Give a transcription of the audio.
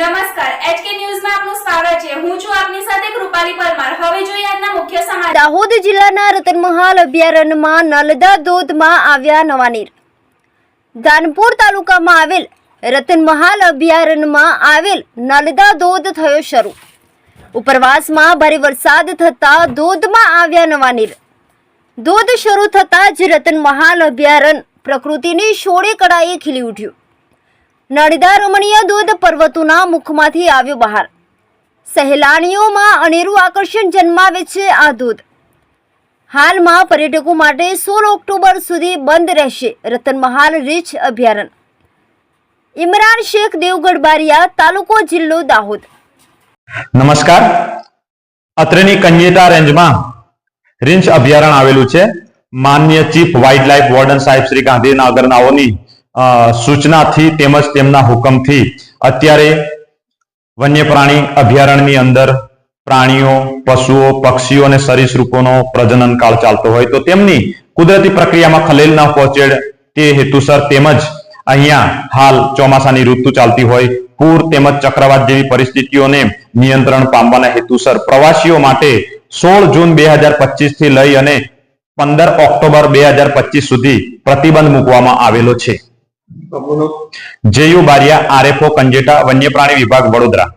નમસ્કાર, એચકે ન્યૂઝમાં આપનું સ્વાગત દાહોદ જિલ્લાના રતનમહાલ અભયારણ્યમાં નલદા ધોધમાં આવ્યા નવા નીર. તાલુકામાં આવેલ રતનમહાલ અભયારણ્યમાં આવેલ નલદા ધોધ થયો શરૂ. ઉપરવાસમાં ભારે વરસાદ થતા ધોધમાં આવ્યા નવા નીર. ધોધ શરૂ થતાં જ રતનમહાલ અભયારણ્ય પ્રકૃતિની છોડે કળાએ ખીલી ઉઠ્યું. નળદા રમણીય ધોધ પર્વતોના મુખમાંથી આવ્યો બહાર. સહેલાણીઓમાં અનેરું આકર્ષણ જન્માવે છે આ ધોધ હાલમાં પર્યટકો માટે સોળ ઓક્ટોબર સુધી બંધ રહેશે રતનમહાલ રીચ અભયારણ્ય. ઇમરાન શેખ દેવગઢ બારિયા, તાલુકો જિલ્લો દાહોદ. નમસ્કાર. અત્રેની કન્યેટા રેન્જમાં રીંછ અભયારણ્ય આવેલું છે. માન્ય ચીફ વાઇલ્ડ લાઇફ વોર્ડન સાહેબ શ્રી ગાંધીનગરનાઓની સૂચનાથી તેમજ તેમના હુકમથી અત્યારે વન્ય પ્રાણી અભયારણ્યની અંદર પ્રાણીઓ, પશુઓ, પક્ષીઓ અને સરીસૃપોનો પ્રજનન કાળ ચાલતો હોય તો તેમની કુદરતી પ્રક્રિયામાં ખલેલ ન પહોંચે તે હેતુસર તેમજ અહીંયા હાલ ચોમાસાની ઋતુ ચાલતી હોય, પૂર તેમજ ચક્રવાત જેવી પરિસ્થિતિઓને નિયંત્રણ પામવાના હેતુસર પ્રવાસીઓ માટે સોળ જૂન બે હજાર પચીસથી લઈ અને પંદર ઓક્ટોબર બે હજાર પચીસ સુધી પ્રતિબંધ મૂકવામાં આવેલો છે. જેયુ બારિયા આરએફઓ કંજેટા વન્ય પ્રાણી વિભાગ વડોદરા.